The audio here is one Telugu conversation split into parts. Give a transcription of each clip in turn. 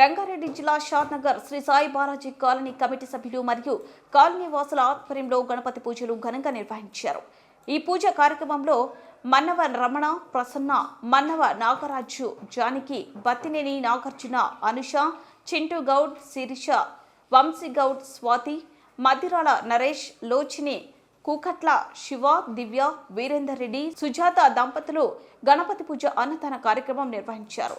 రంగారెడ్డి జిల్లా షాద్నగర్ శ్రీ సాయి బాలాజీ కాలనీ కమిటీ సభ్యులు మరియు కాలనీ వాసుల ఆధ్వర్యంలో గణపతి పూజలు ఘనంగా నిర్వహించారు. ఈ పూజ కార్యక్రమంలో మన్నవ రమణ ప్రసన్న మన్నవ నాగరాజు జానకి బత్తినేని నాగార్జున అనుష చింటూ గౌడ్ శిరీష వంశీ గౌడ్ స్వాతి మధిరాల నరేష్ లోచిని కూకట్ల శివ దివ్య వీరేందర్ రెడ్డి సుజాత దంపతులు గణపతి పూజ అన్నదాన కార్యక్రమం నిర్వహించారు.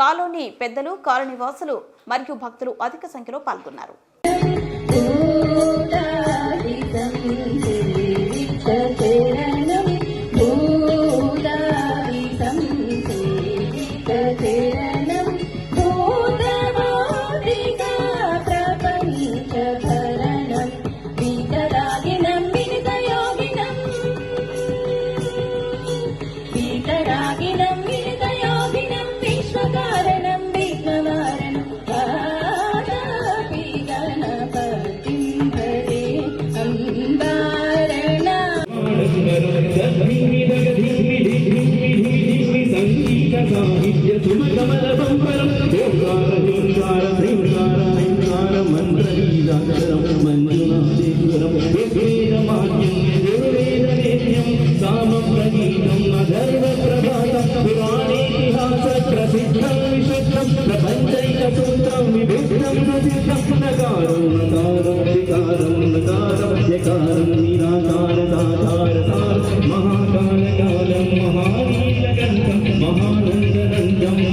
కాలనీ పెద్దలు కాలనీ వాసులు మరియు భక్తులు అధిక సంఖ్యలో పాల్గొన్నారు.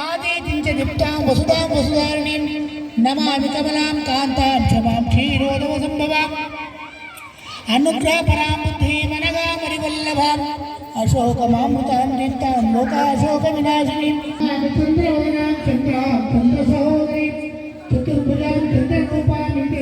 ఆదేశించ నిప్తాం వసుదాం వసుధారిణి నమామి కమలాం కాంతాం క్షమాం క్షీరోదవ సంభవాం అనుగ్రహపరాం బుద్ధిమనగా మరివల్లభాం అశోకమామృతాం నిత్తాం లోకాశోక వినాశిని చంద్రవదనాం చంద్రాం చంద్రసహోదరి చతుర్భుజాం చంద్రకూపాం నిత్య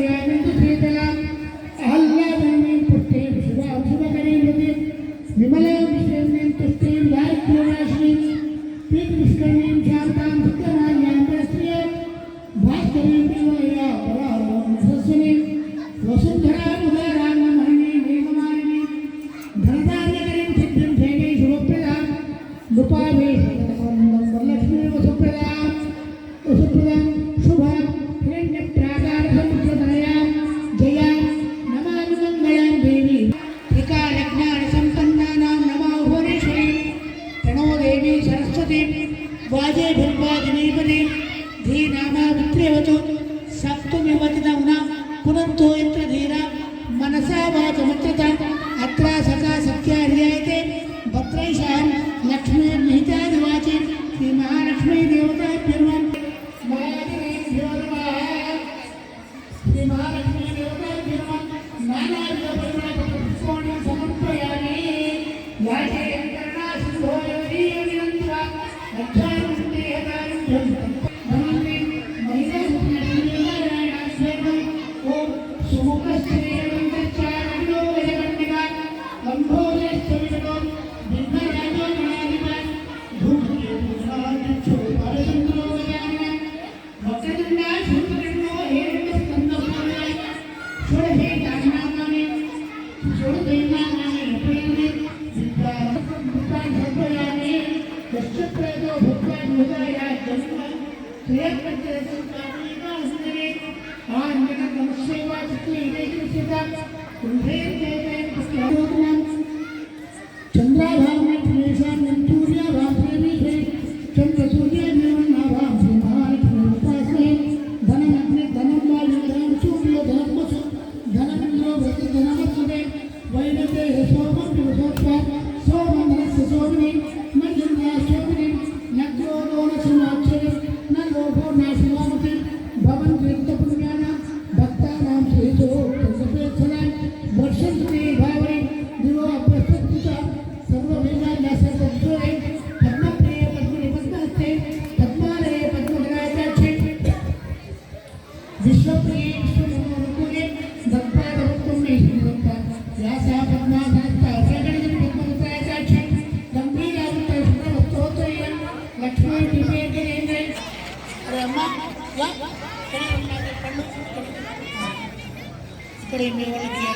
पढ़ेंगे वाला किया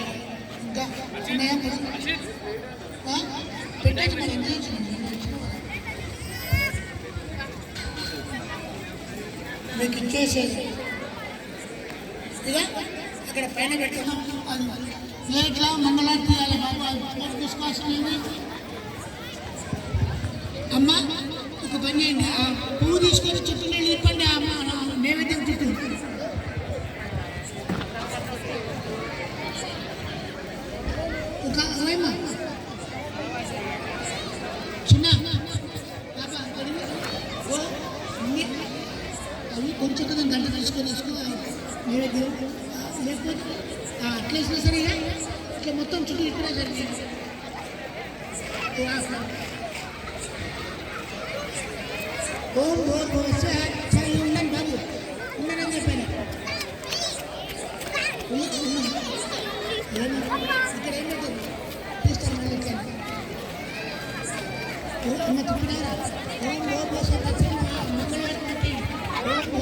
उनका नया पढ़ा बेटा के बारे में लेकिन कैसे ఇలా ఇక్కడ పైన పెట్టాము అది లేట్లా మంగళాలు తీయాలి బాబు అది తీసుకోవాల్సిన అమ్మ ఒక పని చేయండి ఆ పువ్వు తీసుకొని చుట్టూ నీళ్ళు ఇప్పండి నైవేద్యం प्रयास कर कौन बहुत भविष्य है अच्छा इंग्लैंड भाई इंग्लैंड अंदर पहले मैं तुम्हारा ओम बहुत बहुत अच्छा मंगल ओम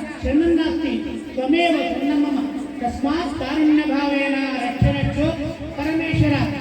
शरणन्नास्ति त्वमेव शरणं मम तस्मात् कारुण्यभावेन रक्ष रक्षो परमेश्वर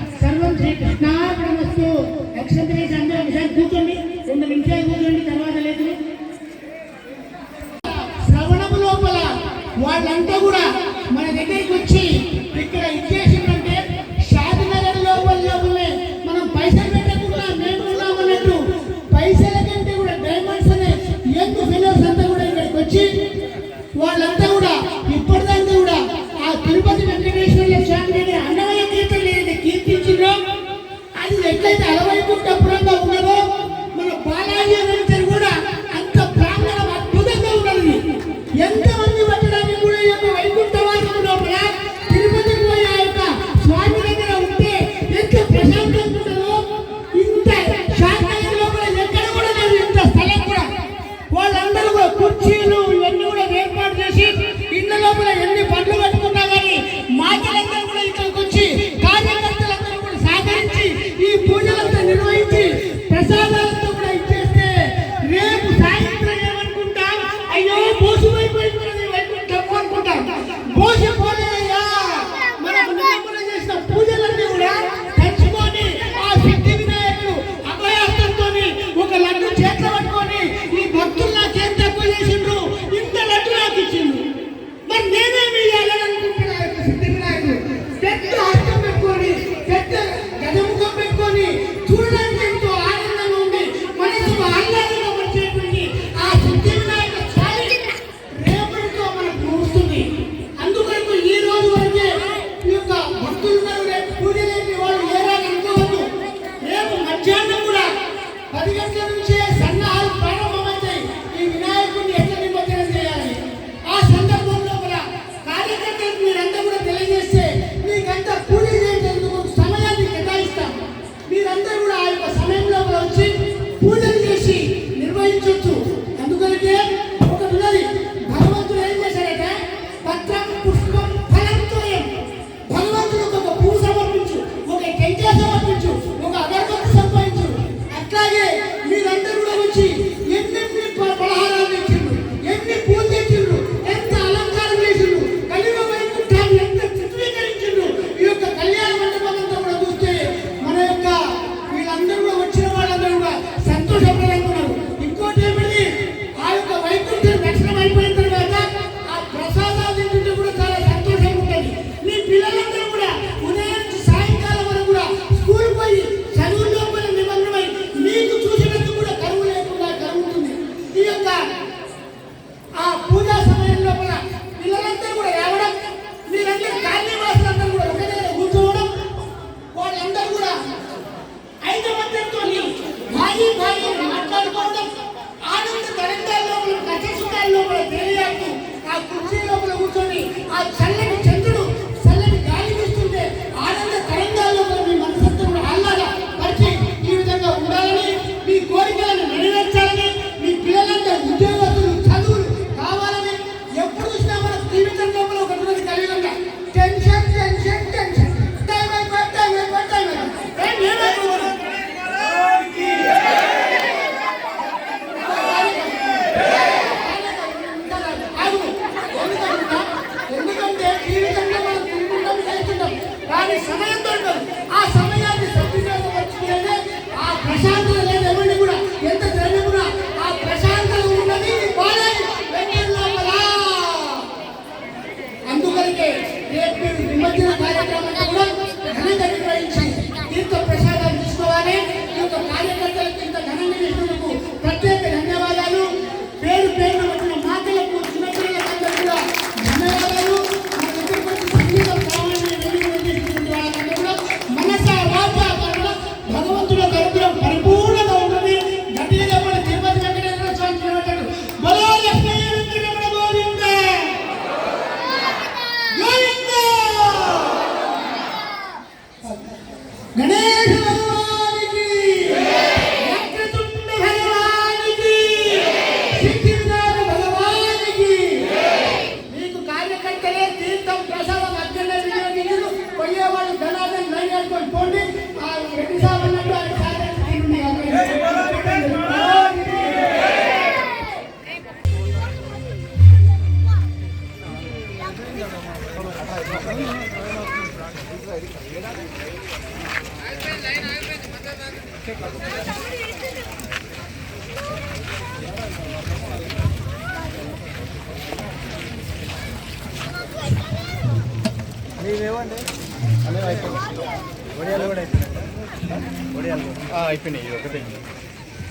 అయిపోయినాయి. ఇది ఒకటే.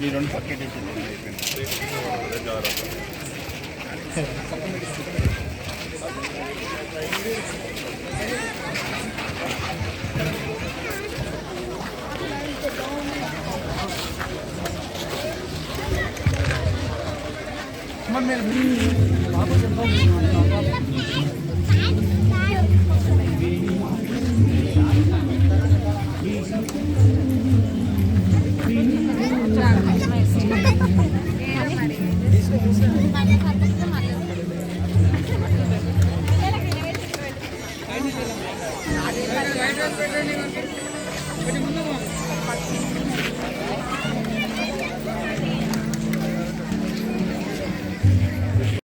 ఈ రెండు పక్కెట్ అయిపోయింది మీరు బాబు చెప్పండి.